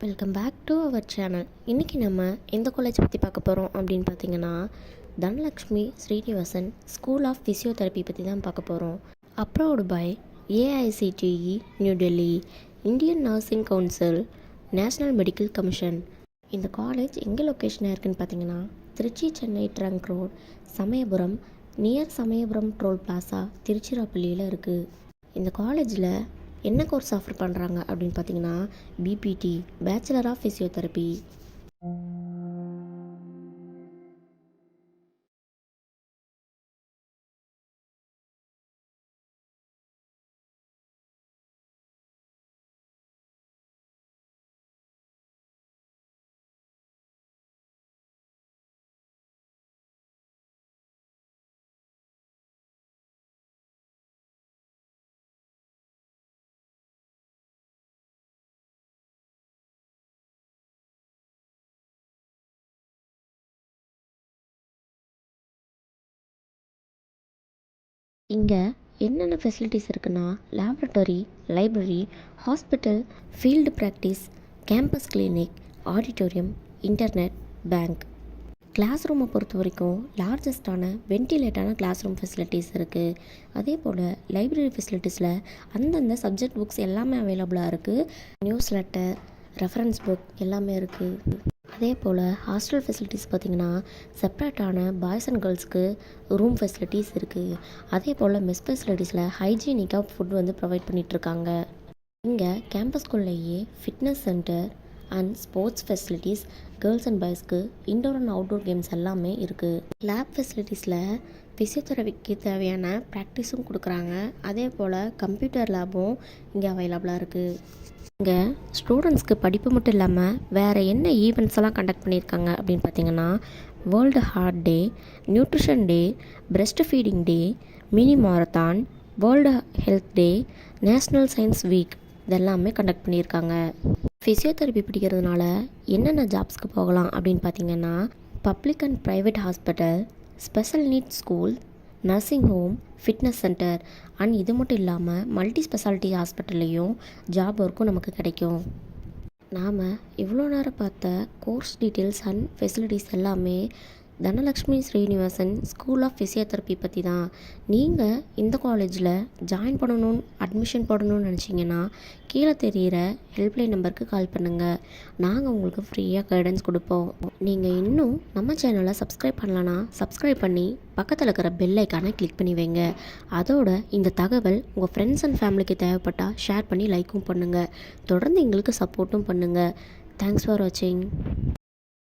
Welcome back to our channel இன்றைக்கி நம்ம எந்த காலேஜ் பற்றி பார்க்க போகிறோம் அப்படின்னு பார்த்தீங்கன்னா Dhanalakshmi Srinivasan school of physiotherapy பற்றி தான் பார்க்க போகிறோம் approved by AICTE New Delhi Indian nursing council national medical commission இந்த காலேஜ் எங்கே லொக்கேஷனாக இருக்குன்னு பார்த்தீங்கன்னா Trichy Chennai trunk road Samayapuram near Samayapuram toll plaza திருச்சிராப்பள்ளியில் இருக்குது இந்த காலேஜில் என்ன கோர்ஸ் ஆஃபர் பண்ணுறாங்க அப்படின்னு பார்த்தீங்கன்னா பிபிடி பேச்சுலர் ஆஃப் ஃபிசியோதெரப்பி இங்கே என்னென்ன ஃபெசிலிட்டிஸ் இருக்குன்னா laboratory library hospital field practice campus clinic auditorium internet bank class ரூமை பொறுத்த வரைக்கும் லார்ஜஸ்டான வென்டிலேட்டான கிளாஸ் ரூம் ஃபெசிலிட்டிஸ் இருக்குது அதே போல் லைப்ரரி ஃபெசிலிட்டிஸில் அந்தந்த சப்ஜெக்ட் புக்ஸ் எல்லாமே அவைலபிளாக இருக்குது நியூஸ் லெட்டர் ரெஃபரன்ஸ் புக் எல்லாமே இருக்குது அதே போல் ஹாஸ்டல் ஃபெசிலிட்டிஸ் பார்த்திங்கன்னா செப்ரேட்டான பாய்ஸ் அண்ட் கேர்ள்ஸ்க்கு ரூம் ஃபெசிலிட்டிஸ் இருக்குது அதே போல் மெஸ் ஃபெசிலிட்டிஸில் ஹைஜீனிக்காக ஃபுட் வந்து ப்ரொவைட் பண்ணிகிட்ருக்காங்க இங்கே கேம்பஸ்குள்ளேயே fitness centre and sports facilities girls and பாய்ஸ்க்கு indoor and outdoor games எல்லாமே இருக்குது லேப் ஃபெசிலிட்டிஸில் ஃபிசியோதெரபிக்கு தேவையான ப்ராக்டிஸும் கொடுக்குறாங்க. அதே போல் கம்ப்யூட்டர் லேபும் இங்கே அவைலபிளாக இருக்குது இங்கே ஸ்டூடெண்ட்ஸ்க்கு படிப்பு மட்டும் இல்லாமல் வேறு என்ன ஈவெண்ட்ஸ் எல்லாம் கண்டக்ட் பண்ணியிருக்காங்க அப்படின்னு பார்த்தீங்கன்னா world heart day nutrition day breast feeding day mini marathon world health day national science week இதெல்லாமே கண்டக்ட் பண்ணியிருக்காங்க. ஃபிசியோதெரப்பி படிக்கிறதுனால என்னென்ன ஜாப்ஸ்க்கு போகலாம் அப்படின்னு பார்த்தீங்கன்னா public and private hospital special need school nursing home fitness centre and இது மட்டும் இல்லாமல் மல்டி ஸ்பெஷாலிட்டி ஹாஸ்பிட்டல்லையும் ஜாப் ஒர்க்கும் நமக்கு கிடைக்கும். நாம் இவ்வளோ நேரம் பார்த்த கோர்ஸ் டீட்டெயில்ஸ் அண்ட் ஃபெசிலிட்டிஸ் எல்லாமே Dhanalakshmi Srinivasan school of physiotherapy பற்றி தான். நீங்கள் இந்த காலேஜில் ஜாயின் பண்ணணும்னு அட்மிஷன் போடணும்னு நினச்சிங்கன்னா கீழே தெரிகிற ஹெல்ப்லைன் நம்பருக்கு கால் பண்ணுங்கள் நாங்கள் உங்களுக்கு ஃப்ரீயாக கைடன்ஸ் கொடுப்போம். நீங்கள் இன்னும் நம்ம சேனலை சப்ஸ்கிரைப் பண்ணலன்னா சப்ஸ்கிரைப் பண்ணி பக்கத்தில் இருக்கிற பெல் ஐக்கானை கிளிக் பண்ணி வைங்க. அதோட இந்த தகவல் உங்கள் ஃப்ரெண்ட்ஸ் அண்ட் ஃபேமிலிக்கு தேவைப்பட்டால் ஷேர் பண்ணி லைக்கும் பண்ணுங்கள் தொடர்ந்து எங்களுக்கு சப்போர்ட்டும் பண்ணுங்கள் தேங்க்ஸ் ஃபார் வாட்சிங்